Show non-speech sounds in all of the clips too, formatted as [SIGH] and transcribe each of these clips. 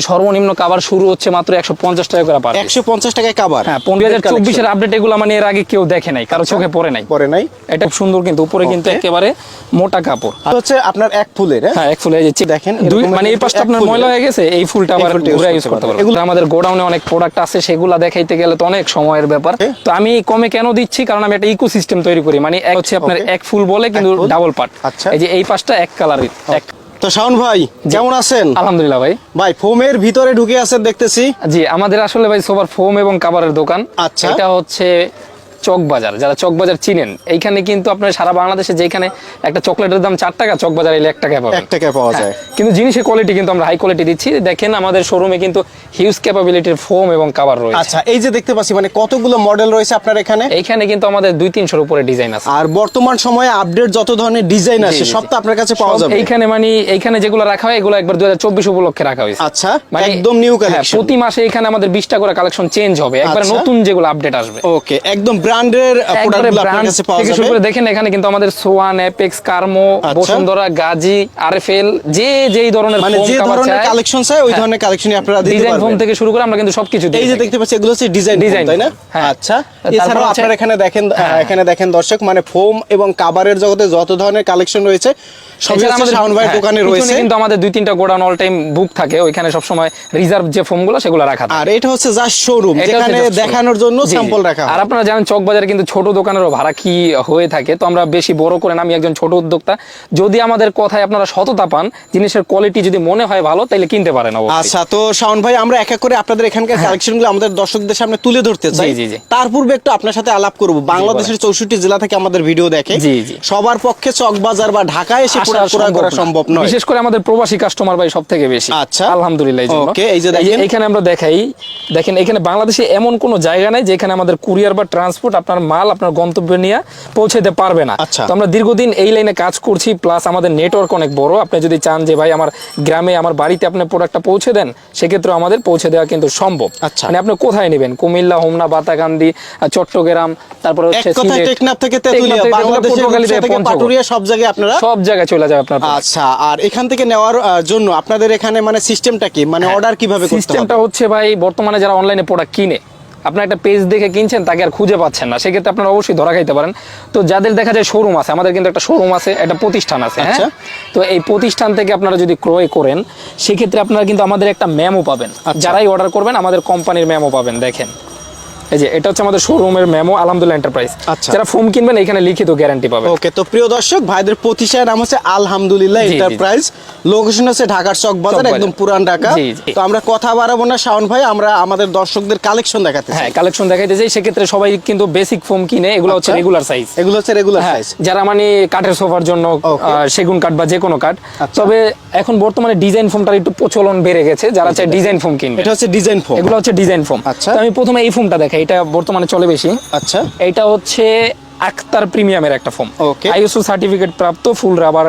সর্বনিম্ন কাভার শুরু হচ্ছে মাত্র একশো পঞ্চাশ টাকা করে পার একশো পঞ্চাশ টাকায় কাবার হ্যাঁ পনেরো হাজার চব্বিশের আপডেট এগুলো মানে এর আগে কেউ দেখে নাই কারও চোখে পড়ে নাই। পরে নাই। এটা খুব সুন্দর কিন্তু উপরে কিন্তু একেবারে মোটা কাপড়। হচ্ছে আপনার এক ফুলের হ্যাঁ? হ্যাঁ এক ফুলে যাচ্ছে দেখেন, দুই মানে এই পাশটা আপনার ময়লা হয়ে গেছে এই ফুলটা আবার ঘুরে ইউজ করতে পারব এগুলো আমাদের গোডাউনে অনেক প্রোডাক্ট আছে সেগুলা দেখাইতে গেলে তো অনেক সময়ের ব্যাপার। তো আমি কমে কেন দিচ্ছি? কারণ আমি একটা ইকোসিস্টেম তৈরি করি মানে এক হচ্ছে আপনার এক ফুল বলে কিন্তু ডাবল পার্ট আচ্ছা। এই যে এই পাশটা এক কালারের এক তো শাওন ভাই কেমন আছেন? আলহামদুলিল্লাহ ভাই। ভাই ফোমের ভিতরে ঢুকে আছেন দেখতেছি। জি আমাদের আসলে ভাই সোফার ফোম এবং কাভারের দোকান। আচ্ছা। এটা হচ্ছে চক বাজার যারা চক বাজার চিনেন এইখানে কিন্তু আপনার সারা বাংলাদেশে যেখানে একটা চকলেটের দাম চার টাকা চক বাজার এলে এক টাকায় পাবেন। এক টাকায় পাওয়া যায়। হ্যাঁ, কিন্তু জিনিসের কোয়ালিটি কিন্তু আমরা হাই কোয়ালিটি দিচ্ছি। দেখেন আমাদের শোরুমে কিন্তু হিউজ ক্যাপাবিলিটির ফোম এবং কাভার রয়েছে। আচ্ছা এই যে দেখতে পাচ্ছি মানে কতগুলো মডেল রয়েছে আপনার এখানে? এইখানে কিন্তু আমাদের দুই তিনশোর উপরে ডিজাইন আছে। আর বর্তমান সময়ে আপডেট যত ধরনের ডিজাইন আছে সব তো আপনার কাছে পাওয়া যাবে। এইখানে মানে এইখানে যেগুলো রাখা হয় এগুলো একবার দুই হাজার চব্বিশ উপলক্ষে রাখা হয়েছে। আচ্ছা মানে একদম নিউ হ্যাঁ, কালেকশন প্রতি মাসে এখানে আমাদের বিশটা করে কালেকশন চেঞ্জ হবে। একবার আচ্ছা। নতুন যেগুলো আপডেট আসবে। ওকে একদম ব্র্যান্ডের প্রোডাক্টগুলো আপনার কাছে পাওয়া থেকে শুরু করে দেখেন এখানে কিন্তু আমাদের সোয়ান কার্মো আচ্ছা। বসুন্ধরা গাজী আরএফএল যে যেই ধরনের মানে যে ধরনের কালেকশন চাই ওই ধরনের কালেকশনই আপনারা দিতে ডিজাইন ফোম থেকে শুরু করে আমরা কিন্তু সবকিছু দিয়ে এই যে দেখতে পাচ্ছি এগুলো হচ্ছে ডিজাইন Design তাই না? হ্যাঁ। আচ্ছা। এছাড়াও আপনারা এখানে দেখেন হ্যাঁ। এখানে দেখেন দর্শক মানে ফোম এবং কাভারের জগতে যত ধরনের কালেকশন রয়েছে সবই আমাদের- শাওন হ্যাঁ, দোকানে রয়েছে। কিন্তু আমাদের দুই তিনটা গোডাউন অল টাইম বুক থাকে ওইখানে রিজার্ভ যে ফোমগুলো সেগুলো রাখা থাকে। আর এটা হচ্ছে জাস্ট শোরুম যেখানে দেখানোর জন্য। স্যাম্পল রাখা আর হয় আপনারা জানেন চক বাজারে কিন্তু ছোট দোকানেরও ভাড়া কি হয়ে থাকে তো আমরা বেশি বড় করে না আমি একজন ছোট উদ্যোক্তা যদি আমাদের কথায় আপনারা সততা পান জিনিসের কোয়ালিটি যদি মনে হয় ভালো তাইলে কিনতে পারেন আচ্ছা তো শাওন ভাই আমরা এক এক করে আপনাদের এখানকার কালেকশনগুলো আমাদের দর্শকদের সামনে তুলে ধরতে চাই হ্যাঁ। জি, জি। তার পূর্বে একটু আপনার সাথে আলাপ করব বাংলাদেশের চৌষট্টি জেলা থেকে আমাদের ভিডিও দেখে জি, জি। সবার পক্ষে চকবাজার বা ঢাকায় এসে ক্রয় করা সম্ভব নয় বিশেষ করে আমাদের প্রবাসী কাস্টমার ভাই সব থেকে বেশি আচ্ছা। আলহামদুলিল্লাহ জন্য। এই যে দেখেন। এখানে আমরা দেখাই দেখেন এখানে বাংলাদেশে এমন কোনো জায়গা নাই যেখানে আমাদের কুরিয়ার বা ট্রান্সপোর্ট আপনার মাল আপনার গন্তব্যে নিয়ে পৌঁছাতে পারবে না। আচ্ছা। তো আমরা দীর্ঘদিন এই লাইনে কাজ করছি প্লাস আমাদের নেটওয়ার্ক অনেক বড়। আপনি যদি চান যে ভাই আমার গ্রামে আমার বাড়িতে আপনি প্রোডাক্টটা পৌঁছে দেন সেক্ষেত্রে আমাদের পৌঁছে দেওয়া কিন্তু সম্ভব। আচ্ছা। মানে আপনি কোথায় নেবেন? কুমিল্লা হোমনা বাতাকান্দি চট্টগ্রাম তারপরে হচ্ছে সিলেট, টেকনাফ থেকে তেতুলিয়া বাংলাদেশের সব জায়গায় আপনারা সব জায়গায় চলে যাবে আপনার আচ্ছা আর এখান থেকে নেওয়ার জন্য আপনাদের এখানে মানে সিস্টেমটা কি? মানে অর্ডার কীভাবে করতে হবে? সিস্টেমটা হচ্ছে ভাই বর্তমানে যারা অনলাইনে প্রোডাক্ট কিনে আপনার একটা পেজ দেখে কিনছেন তাকে আর খুঁজে পাচ্ছেন না। সেক্ষেত্রে আপনারা অবশ্যই ধরা খাইতে পারেন। তো যাদের দেখা যায় শোরুম আছে আমাদের কিন্তু একটা শোরুম আছে একটা প্রতিষ্ঠান আছে হ্যাঁ? আচ্ছা। তো এই প্রতিষ্ঠান থেকে আপনারা যদি ক্রয় করেন সেক্ষেত্রে আপনারা কিন্তু আমাদের একটা ম্যামও পাবেন। আচ্ছা। যারাই অর্ডার করবেন আমাদের কোম্পানির ম্যামও পাবেন দেখেন। এই যে এটা হচ্ছে আমাদের শোরুমের ম্যামো আলহামদুলিল্লাহ এন্টারপ্রাইজ আচ্ছা। যারা ফোম কিনবেন এখানে লিখিত গ্যারান্টি পাবেন। ওকে তো প্রিয় দর্শক ভাইদের প্রতিষ্ঠানের নাম হচ্ছে আলহামদুলিল্লাহ। এন্টারপ্রাইজ লোকেশন হচ্ছে ঢাকার চক বাজার একদম পুরান ঢাকা। তো আমরা কথা বাড়াবো না শাওন ভাই আমরা আমাদের দর্শকদের কালেকশন দেখাতে চাই। হ্যাঁ কালেকশন দেখাইতে চাই সেক্ষেত্রে সবাই কিন্তু বেসিক ফোম কিনে এগুলো হচ্ছে আচ্ছা। রেগুলার সাইজ এগুলো হচ্ছে রেগুলার হ্যাঁ, সাইজ যারা মানে কাঠের সোফার জন্য সেগুন কাঠ বা যে কোনো কাঠ। আচ্ছা। তবে এখন বর্তমানে ডিজাইন ফোমটার একটু প্রচলন বেড়ে গেছে যারা চায় ডিজাইন ফোম কিনবে। এটা হচ্ছে ডিজাইন ফোম এগুলো হচ্ছে ডিজাইন ফোম আচ্ছা। আমি প্রথমে এই ফোমটা দেখাই এটা বর্তমানে চলে বেশি। আচ্ছা। এটা হচ্ছে আক্তার প্রিমিয়ামের একটা ফোম। Okay. আইএসও সার্টিফিকেট প্রাপ্ত ফুল রাবার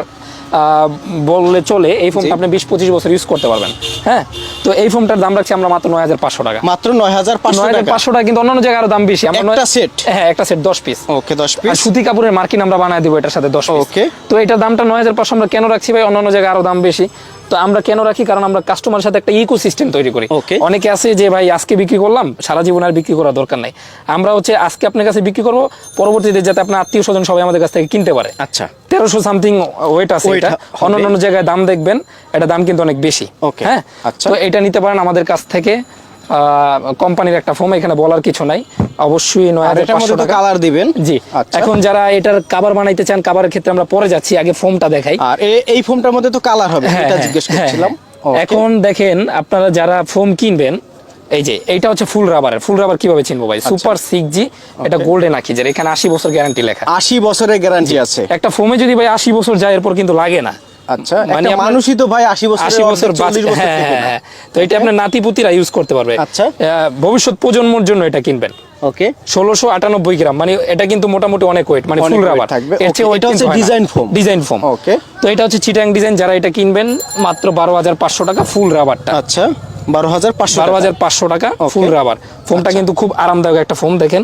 বললে চলে। এই ফোমটা জি। আপনি বিশ পঁচিশ বছর ইউজ করতে পারবেন। হ্যাঁ? তো এই ফোনটার দাম রাখছি আমরা মাত্র নয় হাজার পাঁচশো টাকা। মাত্র নয় হাজার পাঁচশো টাকা? কিন্তু অন্যান্য জায়গায় আরও দাম বেশি। আমরা একটা set? হ্যাঁ একটা সেট দশ পিস ওকে দশ পিস সুতি কাপড়ের মার্কিন আমরা বানায় দিব এটার সাথে দশ ওকে। তো এটার দামটা নয় হাজার পাঁচশো আমরা কেন রাখছি ভাই? অন্যান্য জায়গায় আরও দাম বেশি। তো আমরা কেন রাখি? কারণ আমরা কাস্টমারের সাথে একটা ইকো সিস্টেম তৈরি করি। অনেকে আছে যে ভাই আজকে বিক্রি করলাম সারা জীবন আর বিক্রি করার দরকার নাই। আমরা হচ্ছে আজকে আপনার কাছে বিক্রি করব পরবর্তীতে যাতে আপনার আত্মীয় স্বজন সবাই আমাদের কাছ থেকে কিনতে পারে। আচ্ছা। তেরোশো সামথিং ওয়েট আছে এটা। অন্য অন্য জায়গায় দাম দেখবেন এটা দাম কিন্তু অনেক বেশি। ওকে হ্যাঁ? আচ্ছা। তো এটা নিতে পারেন আমাদের কাছ থেকে। কোম্পানির একটা ফোম এখানে বলার কিছু নাই। অবশ্যই নয় হাজার কালার দিবেন? জি আচ্ছা। এখন যারা এটার কাবার বানাইতে চান কাবারের ক্ষেত্রে আমরা পরে যাচ্ছি আগে ফোমটা দেখাই। আর এই ফোমটার মধ্যে তো কালার হবে হ্যাঁ, এটা হ্যাঁ, জিজ্ঞেস হ্যাঁ, করছিলাম। এখন দেখেন আপনারা যারা ফোম কিনবেন এই যে এইটা হচ্ছে ফুল রাবারের ফুল রাবার কীভাবে চিনবো ভাই? সুপার সিক্স জি এটা গোল্ডেন আকিজের এখানে আশি বছর গ্যারান্টি লেখা। আশি বছরের গ্যারান্টি আছে। একটা ফোমে যদি ভাই আশি বছর যায় এরপর কিন্তু লাগে না। আচ্ছা মানে মানে মানুষই তো ভাই আশি বছর আশি বছর চল্লিশ বাঁচ- বছর হ্যাঁ, হ্যাঁ, হ্যাঁ। তো এটা আপনার নাতিপুতিরা ইউজ করতে পারবে। আচ্ছা। ভবিষ্যৎ প্রজন্মর জন্য এটা কিনবেন। ওকে। ষোলোশো আটানব্বই গ্রাম মানে এটা কিন্তু মোটামুটি অনেক ওয়েট মানে ফুল রাবার থাকবে। এটা হচ্ছে design foam। Design foam Okay. তো এটা হচ্ছে চিটাং ডিজাইন যারা এটা কিনবেন মাত্র বারো হাজার পাঁচশো টাকা ফুল রাবারটা আচ্ছা বারো হাজার পাঁচশো বারো হাজার পাঁচশো টাকা ফুল রাবার ফোমটা কিন্তু খুব আরামদায়ক একটা ফোম দেখেন।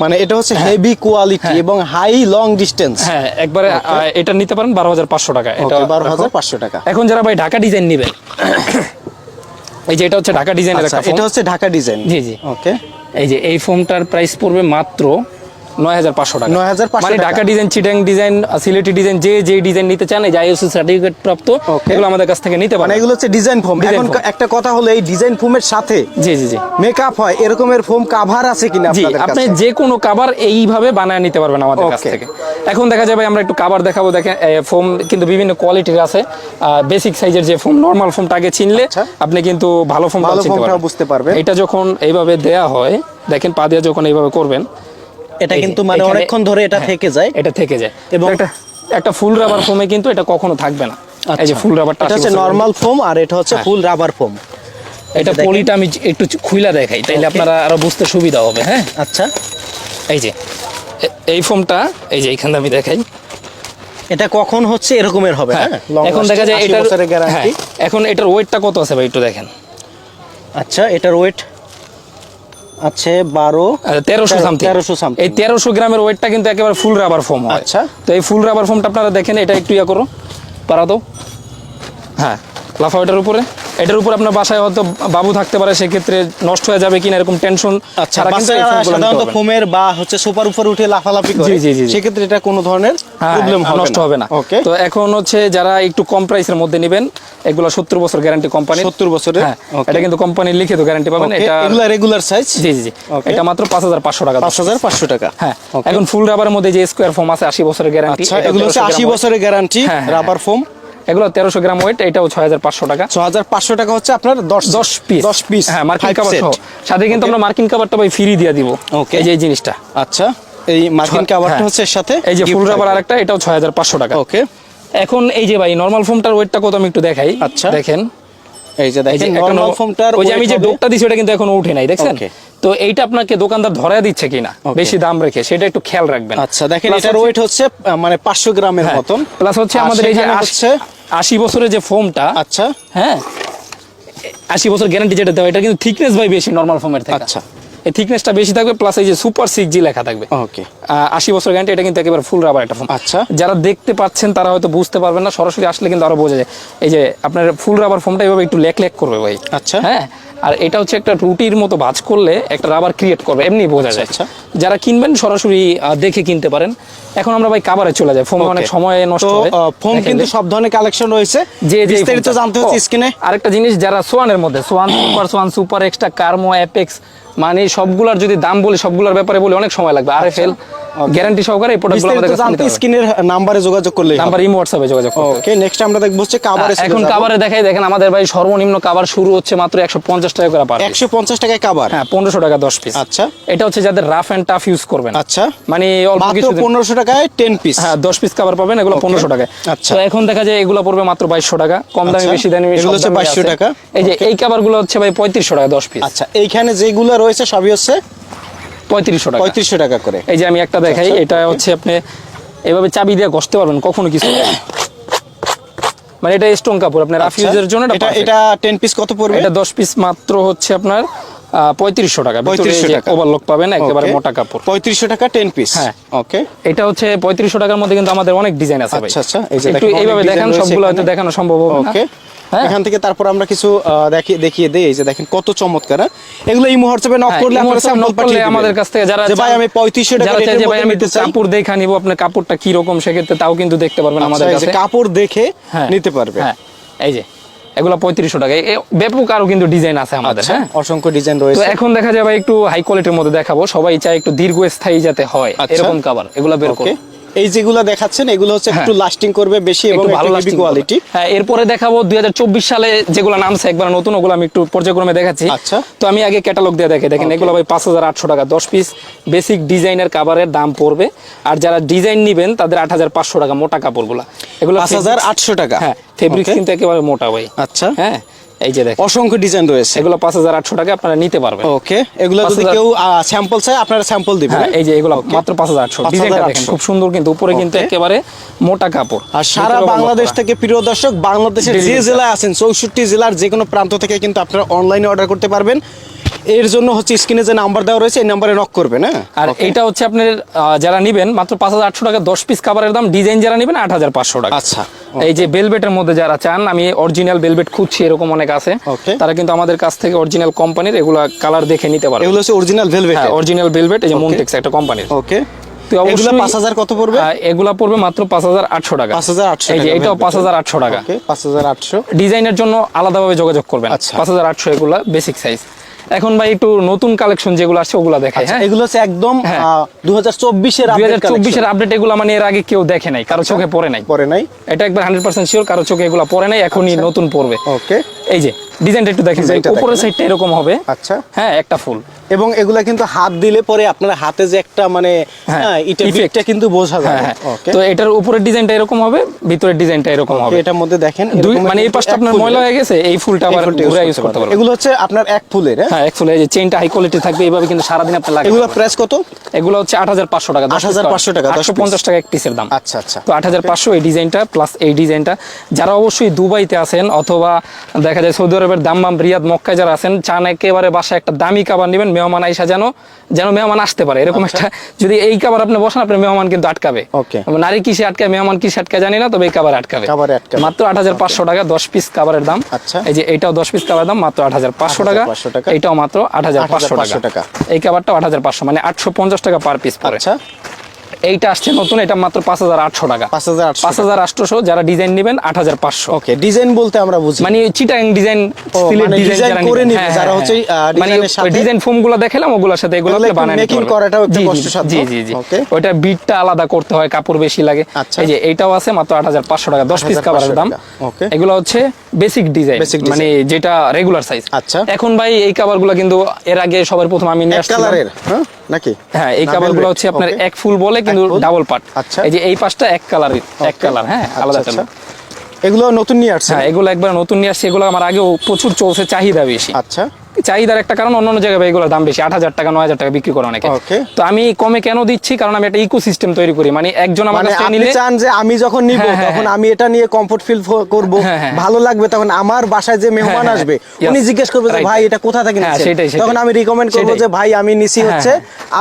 মানে এটা হচ্ছে হেভি কোয়ালিটি এবং হাই লং ডিস্টেন্স হ্যাঁ একবারে এটা নিতে পারেন বারো হাজার পাঁচশো টাকা। এটা বারো হাজার পাঁচশো টাকা। এখন যারা ভাই ঢাকা ডিজাইন নেবেন [COUGHS] এই যে এটা হচ্ছে ঢাকা ডিজাইনের আচ্ছা এটা হচ্ছে ঢাকা ডিজাইন জি, জি। ওকে এই যে এই ফোনটার প্রাইস পড়বে মাত্র নয় হাজার পাঁচশো টাকা। 9,500 মানে Dhaka design Chittagong design Sylheti design যে যে ডিজাইন নিতে চান এই সার্টিফিকেট প্রাপ্ত এগুলো আমাদের কাছ থেকে নিতে মানে পারেন এগুলো হচ্ছে ডিজাইন ফোম এখন একটা কথা হলো এই ডিজাইন ফোমের সাথে জি জি জি। মেকআপ হয় এরকমের ফোম কাভার আছে কিনা জি আপনি যে কোনো কাবার এইভাবে বানায় নিতে পারবেন আমাদের কাছ থেকে। এখন দেখা যাবে আমরা একটু কাবার দেখাবো দেখেন ফোম কিন্তু বিভিন্ন কোয়ালিটির আছে। বেসিক সাইজের যে ফোম নর্মাল ফোমটা আগে চিনলে আচ্ছা। আপনি কিন্তু ভালো ফোম ভালো বুঝতে পারবেন। এটা যখন এইভাবে দেয়া হয় দেখেন পা দিয়ে যখন এইভাবে করবেন এটা কিন্তু মানে অনেকক্ষণ ধরে এটা হ্যাঁ, থেকে যায়। এটা থেকে যায়। এবং- একটা ফুল রাবার ফোমে কিন্তু এটা কখনো থাকবে না। এই যে আচ্ছা। ফুল রাবারটা এটা হচ্ছে নরমাল ফোম আর এটা হচ্ছে। ফুল রাবার ফোম এটা পলিটা আমি একটু খুইলা দেখাই তাইলে. আপনারা আরও বুঝতে সুবিধা হবে হ্যাঁ? আচ্ছা। এই যে এই ফোমটা এই যে এইখানে আমি দেখাই। এটা কখন হচ্ছে এরকমের হবে হ্যাঁ হ্যাঁ? এখন দেখা যায় 80 এটার গ্যারান্টি হ্যাঁ, এখন এটার ওয়েটটা কত আছে ভাই একটু দেখেন। আচ্ছা এটার ওয়েট আছে বারো তেরোশো সামথিং 1300 something। এই তেরোশো গ্রামের ওয়েটটা কিন্তু একেবারে ফুল রাবার ফোম আচ্ছা। তো এই ফুল রাবার ফোমটা আপনারা দেখেন এটা একটু ইয়া করো পারা দাও। হ্যাঁ লাফাও এটার উপরে। এটার উপর আপনার বাসায় হয়তো বাবু থাকতে পারে সেক্ষেত্রে নষ্ট হয়ে যাবে কিনা এরকম টেনশন আচ্ছা সাধারণত ফোমের বা হচ্ছে সোফার উপর উঠে লাফালাফি করে জি, জি, জি, জি। সেক্ষেত্রে এটা কোনো ধরনের প্রবলেম হ্যাঁ, নষ্ট হবে না। তো এখন হচ্ছে যারা একটু কম প্রাইসের মধ্যে নেবেন এগুলো সত্তর বছর গ্যারান্টি কোম্পানি 70 বছরের? হ্যাঁ এটা কিন্তু কোম্পানির লিখিত গ্যারান্টি পাবেন এটা এগুলা রেগুলার সাইজ জি জি জি। এটা মাত্র পাঁচ হাজার পাঁচশো টাকা। পাঁচ হাজার পাঁচশো টাকা। হ্যাঁ এখন ফুল রাবারের মধ্যে যে স্কোয়ার ফোম আছে আশি বছরের গ্যারান্টি আচ্ছা এগুলো হচ্ছে আশি বছরের গ্যারান্টি রাবার ফোম এগুলো তেরোশো গ্রাম ওয়েট এটাও ছয় হাজার পাঁচশো টাকা। ছ হাজার পাঁচশো টাকা হচ্ছে আপনার দশ দশ পিস দশ পিস হ্যাঁ মার্কিন কাবার সহ। সাথে কিন্তু আমরা মার্কিন কাবারটা ভাই ফ্রি দিয়ে দিব। Okay. এই যে এই জিনিসটা। আচ্ছা এই মার্কিন কাভারটা হ্যাঁ। হচ্ছে এর সাথে এই যে ফুল রাবার আরেকটা এটাও ছয় হাজার পাঁচশো টাকা। ওকে এখন এই যে ভাই নর্মাল ফোমটার ওয়েটটা কত আমি একটু দেখাই। আচ্ছা। দেখেন। এই যে দেখেন নরমাল ফোমটার ওই যে আমি যে ডোকটা দিছি ওটা কিন্তু এখনও উঠে নাই দেখছেন? তো এইটা আপনাকে দোকানদার ধরায় দিচ্ছে কিনা? বেশি দাম রেখে সেটা একটু খেয়াল রাখবেন। আচ্ছা দেখেন এটার ওয়েট হচ্ছে মানে পাঁচশো গ্রামের হ্যাঁ, মতন। প্লাস হচ্ছে আমাদের এই যে আসছে আশ- হচ্ছে। আশি বছরের যে ফোমটা আচ্ছা। হ্যাঁ? আশি বছর গ্যারান্টি যেটা দেওয়া এটা কিন্তু থিকনেস ভাই বেশি নর্মাল ফোমের থেকে। আচ্ছা। এই থিকনেসটা বেশি থাকবে প্লাস এই যে সুপার সিক্স জি লেখা থাকবে। ওকে আশি বছর গ্যারান্টি এটা কিন্তু একেবারে ফুল রাবার একটা ফোন আচ্ছা। যারা দেখতে পাচ্ছেন তারা হয়তো বুঝতে পারবেন না সরাসরি আসলে কিন্তু আরও বোঝা যায়। এই যে আপনার ফুল রাবার ফোনটা এভাবে একটু লেক লেক করবে ভাই। আচ্ছা। হ্যাঁ? আর এটা হচ্ছে একটা রুটির মতো ভাঁজ করলে একটা রাবার ক্রিয়েট করবে এমনি বোঝা যায়। আচ্ছা। যারা কিনবেন সরাসরি দেখে কিনতে পারেন। এখন আমরা ভাই কাবারে চলে যাই ফোমে অনেক সময় নষ্ট হয় ফোম কিন্তু সব ধরনের কালেকশন রয়েছে। যে বিস্তারিত জানতে হচ্ছে স্ক্রিনে। আরেকটা জিনিস যারা সোয়ানের মধ্যে Swan super Swan super extra কার্মো apex মানে সবগুলার যদি দাম বলি সবগুলার ব্যাপারে বলি অনেক সময় লাগবে। আর এফ এল গ্যারান্টি সহকারে এই প্রোডাক্টগুলো আমাদের কাছে জানতে নিতে স্ক্রিনের নাম্বারে যোগাযোগ করলে নাম্বার ইমো হোয়াটসঅ্যাপে যোগাযোগ করতে ওকে নেক্সট আমরা দেখব হচ্ছে কাভারে এখন কাভারে দেখাই দেখেন আমাদের ভাই সর্বনিম্ন কাভার শুরু হচ্ছে মাত্র একশো পঞ্চাশ পঞ্চাশ টাকা করে পার একশো পঞ্চাশ টাকায় কাভার হ্যাঁ পনেরোশো টাকা দশ পিস আচ্ছা। এটা হচ্ছে যাদের রাফ অ্যান্ড টাফ ইউজ করবেন। আচ্ছা। মানে অল্প কিছু পনেরোশো টাকায় টেন পিস হ্যাঁ দশ পিস কাভার পাবেন এগুলো পনেরোশো টাকা আচ্ছা। তো এখন দেখা যায় এগুলো পড়বে মাত্র বাইশশো টাকা। কম দামি আচ্ছা। বেশি দামি এগুলো হচ্ছে দামই 2200 আছে। টাকা। এই যে এই কাভারগুলো হচ্ছে ভাই পঁয়ত্রিশশো টাকা দশ পিস আচ্ছা এইখানে যেগুলো রয়েছে সবই হচ্ছে পঁয়ত্রিশশো টাকা। পঁয়ত্রিশশো টাকা করে। এই যে আমি একটা দেখাই আচ্ছা, এটা হচ্ছে আপনি এভাবে চাবি দিয়ে ঘষতে পারবেন কখনো কিছু। [COUGHS] মানে এটা স্টোন কাপড় আপনার রাফ আচ্ছা, ইউজের জন্য এটা এটা 10 পিস কত পড়বে? এটা দশ পিস মাত্র হচ্ছে আপনার পঁয়ত্রিশশো টাকা। 3500 টাকা। ওভারলক পাবেন একেবারে মোটা কাপড়। পঁয়ত্রিশশো টাকা টেন পিস হ্যাঁ। ওকে এটা হচ্ছে পঁয়ত্রিশশো টাকার মধ্যে কিন্তু আমাদের অনেক ডিজাইন আছে ভাই। আচ্ছা, আচ্ছা, এই যে একটু দেখেন, এইভাবে দেখানো সবগুলো হয়তো দেখানো সম্ভব হবে না। ওকে এখান থেকে তারপর আমরা কিছু দেখিয়ে দেখিয়ে দেই যে দেখেন কত চমৎকার হ্যাঁ? এগুলো এই মুহূর্তে নক হ্যাঁ, করলে আপনারা স্যাম্পল পাঠিয়ে আমাদের কাছ থেকে যারা ভাই আমি 3500 টাকা ভাই আমি একটু কাপড় দেখা নিব আপনার কাপড়টা কি রকম সেক্ষেত্রে তাও কিন্তু দেখতে পারবেন আমাদের আচ্ছা, যে কাছে। কাপড় দেখে হ্যাঁ নিতে পারবে। হ্যাঁ এই যে এগুলো পঁয়ত্রিশশো টাকা। ব্যাপক আরও কিন্তু ডিজাইন আছে আমাদের আচ্ছা হ্যাঁ? অসংখ্য ডিজাইন তো রয়েছে। এখন দেখা যাবে একটু হাই কোয়ালিটির মধ্যে দেখাবো। সবাই চায় একটু দীর্ঘস্থায়ী যাতে হয় আচ্ছা। এরকম কাভার এগুলো বের করে এই যেগুলো দেখাচ্ছেন এগুলো হচ্ছে একটু হ্যাঁ। লাস্টিং করবে বেশি এবং ভালো একটু lasting কোয়ালিটি হ্যাঁ এরপরে দেখাবো দুই সালে যেগুলো নামছে একবার নতুন ওগুলো আমি একটু পর্যায়ক্রমে দেখাচ্ছি। আচ্ছা। তো আমি আগে ক্যাটালগ দিয়ে দেখে দেখেন এগুলো ভাই পাঁচ হাজার আটশো টাকা দশ পিস বেসিক ডিজাইনের কাভারের দাম পড়বে। আর যারা ডিজাইন নিবেন তাদের আট হাজার পাঁচশো টাকা মোটা কাপড়গুলো। এগুলো পাঁচ হাজার আটশো টাকা। হ্যাঁ ফেব্রিক কিন্তু একেবারে মোটা ভাই। আচ্ছা। হ্যাঁ এই যে দেখেন। অসংখ্য ডিজাইন রয়েছে। এগুলো পাঁচ হাজার আটশো টাকা আপনারা নিতে পারবেন। ওকে এগুলো যদি কেউ স্যাম্পল চায় আপনারা স্যাম্পল দিবেন। হ্যাঁ এই যে এগুলো মাত্র পাঁচ হাজার আটশো। ডিজাইনটা দেখেন খুব সুন্দর কিন্তু উপরে কিন্তু একেবারে মোটা কাপড়। আর সারা বাংলাদেশ থেকে প্রিয় দর্শক বাংলাদেশের যে জেলায় আছেন চৌষট্টি জেলার যে কোনো প্রান্ত থেকে কিন্তু আপনারা অনলাইনে অর্ডার করতে পারবেন। এর জন্য হচ্ছে স্ক্রিনে যে নাম্বার দেওয়া রয়েছে এই নাম্বারে নক করবেন হ্যাঁ? আর এইটা হচ্ছে আপনার যারা নিবেন মাত্র পাঁচ হাজার আটশো টাকা দশ পিস কাভারের দাম ডিজাইন যারা নিবেন আট হাজার পাঁচশো টাকা। আচ্ছা এই যে বেলবেটের মধ্যে যারা চান আমি অরিজিনাল বেলবেট খুঁজছি এরকম অনেক আছে। তারা কিন্তু আমাদের কাছ থেকে অরিজিনাল কোম্পানির এগুলা কালার দেখে নিতে পারবে। এগুলো হচ্ছে অরিজিনাল ভেলভেট হ্যাঁ অরিজিনাল বেলবেট এই যে. মুনটেক্স একটা কোম্পানির ওকে তো অবশ্যই- পাঁচ হাজার কত পড়বে? এগুলা পড়বে মাত্র পাঁচ হাজার আটশো টাকা। পাঁচ হাজার আটশো এই যে এটাও পাঁচ হাজার আটশো টাকা। পাঁচ হাজার আটশো। ডিজাইনের জন্য আলাদাভাবে যোগাযোগ করবেন। আচ্ছা। পাঁচ হাজার আটশো এগুলা বেসিক সাইজ এখন ভাই একটু নতুন কালেকশন যেগুলো আছে ওগুলো দেখাই হ্যাঁ? এগুলো হচ্ছে একদম হ্যাঁ। দু হাজার চব্বিশের দুই চব্বিশের আপডেট এগুলো মানে এর আগে কেউ দেখে নাই কারও চোখে পড়ে নাই। পরে নাই। এটা একবার হান্ড্রেড পার্সেন্ট শিওর কারও চোখে এগুলো পড়ে নাই এখনই নতুন পড়বে। ওকে এই যে ডিজাইনটা একটু দেখেন উপরের। সাইডটা এরকম হবে। আচ্ছা। হ্যাঁ একটা ফুল। এবং এগুলা কিন্তু হাত দিলে পরে আপনার হাতে যে একটা মানে হ্যাঁ, হ্যাঁ, এটা কিন্তু বোঝা হ্যাঁ যায় হ্যাঁ তো এটার উপরের ডিজাইনটা এরকম হবে ভিতরের ডিজাইনটা এরকম হবে। এটার মধ্যে দেখেন মানে এই পাশটা আপনার ময়লা হয়ে গেছে এই ফুলটা আবার ঘুরে ইউজ করতে পারবেন। এগুলো হচ্ছে আপনার এক ফুলের হ্যাঁ? হ্যাঁ অ্যাকচুয়ালি এই যে চেইনটা হাই কোয়ালিটি থাকবে এইভাবে কিন্তু সারাদিন আপনি লাগে। এগুলো প্রাইস কত? এগুলো হচ্ছে আট হাজার পাঁচশো টাকা 8,500 টাকা, 10 পঞ্চাশ টাকা এক পিসের দাম। আচ্ছা আচ্ছা। তো আট হাজার পাঁচশো এই ডিজাইনটা প্লাস এই ডিজাইনটা। যারা অবশ্যই দুবাইতে আছেন অথবা দেখা যায় সৌদি আরবের দাম্মাম রিয়াদ মক্কায় যারা আছেন চান একেবারে বাসায় একটা দামি কাবার নেবেন মেহমান আইসা যেন যেন মেহমান আসতে পারে। এরকম একটা যদি এই কাবার আপনি বসান আপনার মেহমান কিন্তু আটকাবে। নারী কিসে আটকায় মেহমান কিসে আটকায় জানি না তবে এই কাবার আটকাবে। মাত্র আট হাজার পাঁচশো টাকা দশ পিস কাবারের দাম। আচ্ছা। এই যে এটাও দশ পিস কাবারের দাম মাত্র আট হাজার পাঁচশো টাকা। এটাও মাত্র আট হাজার পাঁচশো টাকা। টাকা। এই কাবারটাও আট হাজার পাঁচশো মানে আটশো পঞ্চাশ টাকা পার পিস পড়ে। আচ্ছা। এইটা আসছে নতুন এটা মাত্র পাঁচ হাজার আটশো টাকা। পাঁচ হাজার পাঁচ হাজার আটশোশো যারা ডিজাইন নেবেন আট হাজার পাঁচশো। ওকে ডিজাইন বলতে আমরা বুঝি। মানে চিটাং ডিজাইন করে নিবে, যারা হচ্ছে, মানে ডিজাইন ফোমগুলো দেখালাম ওগুলোর সাথে এগুলো বানানো making করাটাও একটু কষ্টসাধ্য। জি জি জি. ওইটা বিটটা আলাদা করতে হয় কাপড় বেশি লাগে। আচ্ছা। এই যে এইটাও আছে মাত্র আট হাজার পাঁচশো টাকা দশ পিস 8,500 কাভারের দাম। এগুলো হচ্ছে বেসিক ডিজাইন মানে যেটা রেগুলার সাইজ আচ্ছা। এখন ভাই এই কাভারগুলো কিন্তু এর আগে সবার প্রথম আমি নিয়ে আসছিলাম। কালারের নাকি? হ্যাঁ এই না, গুলো হচ্ছে আপনার এক ফুল বলে কিন্তু ডাবল পার্ট আচ্ছা। এই যে এই পাশটা এক কালারের এক কালার হ্যাঁ আলাদা আচ্ছা, কালার আচ্ছা। এগুলো নতুন নিয়ে আসছে হ্যাঁ এগুলো একবার নতুন নিয়ে আসছে এগুলো আমার আগেও প্রচুর চলছে চাহিদা বেশি। আচ্ছা। চাহিদার একটা কারণ অন্যান্য জায়গায় এগুলোর দাম বেশি আট হাজার টাকা নয় হাজার টাকা বিক্রি করে অনেকে। তো আমি কমে কেন দিচ্ছি? কারণ আমি একটা ইকো সিস্টেম তৈরি করি। মানে একজন আমার মানে কাছ নিলে চান যে আমি যখন নিব হ্যাঁ, হ্যাঁ, তখন হ্যাঁ। আমি এটা নিয়ে কমফোর্ট ফিল করব। ভালো লাগবে তখন আমার বাসায় যে মেহমান আসবে উনি জিজ্ঞেস করবে যে ভাই এটা কোথা থেকে সেটাই। তখন আমি রিকমেন্ড করব যে ভাই আমি নিছি হচ্ছে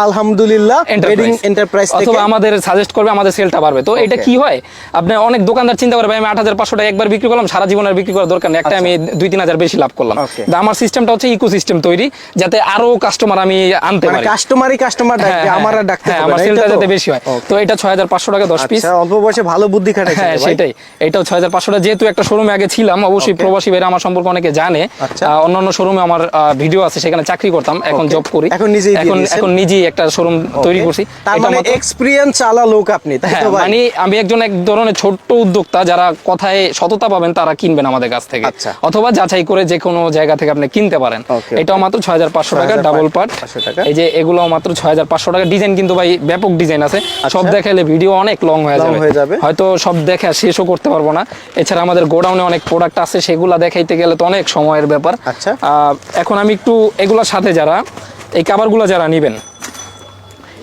আলহামদুলিল্লাহ ওয়েডিং এন্টারপ্রাইজ থেকে অথবা আমাদের সাজেস্ট করবে আমাদের সেলটা বাড়বে। তো এটা কি হয়? আপনি অনেক দোকানদার চিন্তা করবে আমি আট হাজার পাঁচশো টাকা একবার বিক্রি করলাম সারা জীবন আর বিক্রি করার দরকার নেই। একটা আমি দুই তিন হাজার বেশি লাভ করলাম। আমার সিস্টেমটা হচ্ছে ইকো সিস্টেম তৈরি যাতে আরও কাস্টমার আমি আনতে মানে পারি। কাস্টমারই কাস্টমার হ্যাঁ, ডাকবে হ্যাঁ, আমার আর ডাকতে হ্যাঁ, হবে আমার সেলটা যাতে বেশি হয়। তো এটা ছয় হাজার পাঁচশো টাকা দশ পিস আচ্ছা অল্প বয়সে ভালো বুদ্ধি খাটাইছে হ্যাঁ ভাই। সেটাই। এটাও ছয় হাজার পাঁচশো যেহেতু একটা শোরুমে আগে ছিলাম অবশ্যই প্রবাসী ভাইরা আমার সম্পর্কে অনেকে জানে। আচ্ছা। অন্যান্য শোরুমে আমার ভিডিও আছে সেখানে চাকরি করতাম এখন জব করি। এখন নিজেই এখন এখন নিজেই একটা শোরুম তৈরি করছি। তার মানে এক্সপিরিয়েন্স চালা লোক আপনি তাই হ্যাঁ তো ভাই? মানে আমি একজন এক ধরনের ছোট্ট উদ্যোক্তা যারা কথায় সততা পাবেন তারা কিনবেন আমাদের কাছ থেকে। আচ্ছা। অথবা যাচাই করে যে কোনো জায়গা থেকে আপনি কিনতে পারেন। এটাও মাত্র ছয় হাজার পাঁচশো টাকা ডাবল পার্ট টাকা। এই যে এগুলো মাত্র ছয় হাজার পাঁচশো টাকা। ডিজাইন কিন্তু ভাই ব্যাপক ডিজাইন আছে। সব দেখালে ভিডিও অনেক লং হয়ে যাবে। হয়তো সব দেখে শেষও করতে পারব না। এছাড়া আমাদের গোডাউনে অনেক প্রোডাক্ট আছে সেগুলা দেখাইতে গেলে তো অনেক সময়ের ব্যাপার। আচ্ছা। আহ, এখন আমি একটু এগুলোর সাথে যারা এই কাবারগুলো যারা নিবেন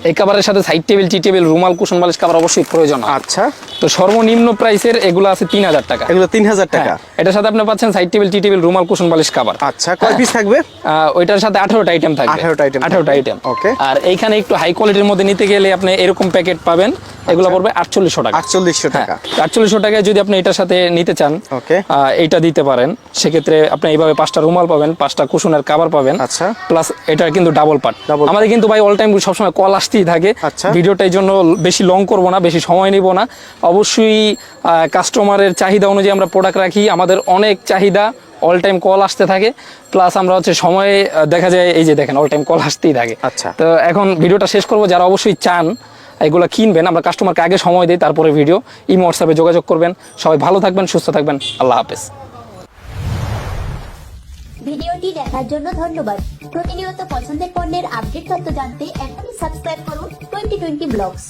এই কাবারের সাথে সাইড টেবিল টি টেবিল রুমাল কুশন বালিশ কাবার অবশ্যই প্রয়োজন। আচ্ছা। তো সর্বনিম্ন প্রাইসের এগুলো আছে তিন হাজার টাকা। এগুলো তিন হাজার টাকা। হ্যাঁ, এটার সাথে আপনি পাচ্ছেন সাইড টেবিল টি টেবিল রুমাল কুশন বালিশ কাবার আচ্ছা কয় পিস থাকবে? আহ, ওইটার সাথে আঠারোটা আইটেম থাকবে। আঠারোটা আইটেম আঠারোটা থাকবে। আইটেম ওকে আর এইখানে একটু হাই কোয়ালিটির মধ্যে নিতে গেলে আপনি এরকম প্যাকেট পাবেন। এগুলো পড়বে আটচল্লিশশো টাকা। আটচল্লিশশো টাকা। আটচল্লিশশো টাকায় যদি আপনি এটার সাথে নিতে চান. আহ, এইটা দিতে পারেন। সেক্ষেত্রে আপনি এইভাবে পাঁচটা রুমাল পাবেন পাঁচটা কুশনের কাবার পাবেন। আচ্ছা। প্লাস এটা কিন্তু ডাবল পার্ট। Double আমাদের কিন্তু ভাই অল টাইম সবসময় কল আসতেই থাকে। আচ্ছা। ভিডিওটা এই জন্য বেশি লং করব না বেশি সময় নিব না। অবশ্যই কাস্টমারের চাহিদা অনুযায়ী আমরা প্রোডাক্ট রাখি। আমাদের অনেক চাহিদা অল টাইম কল আসতে থাকে। প্লাস আমরা হচ্ছে সময়ে দেখা যায় এই যে দেখেন অল টাইম কল আসতেই থাকে। আচ্ছা। তো এখন ভিডিওটা শেষ করব। যারা অবশ্যই চান এগুলো কিনবেন, আমরা কাস্টমারকে আগে সময় দিই, তারপরে ভিডিও ইমো হোয়াটসঅ্যাপে যোগাযোগ করবেন। সবাই ভালো থাকবেন, সুস্থ থাকবেন। আল্লাহ হাফেজ। ভিডিওটি দেখার জন্য ধন্যবাদ। প্রতিনিয়ত পছন্দের পণ্যের আপডেট তথ্য জানতে এখনই সাবস্ক্রাইব করুন টোয়েন্টি টোয়েন্টি ব্লগস।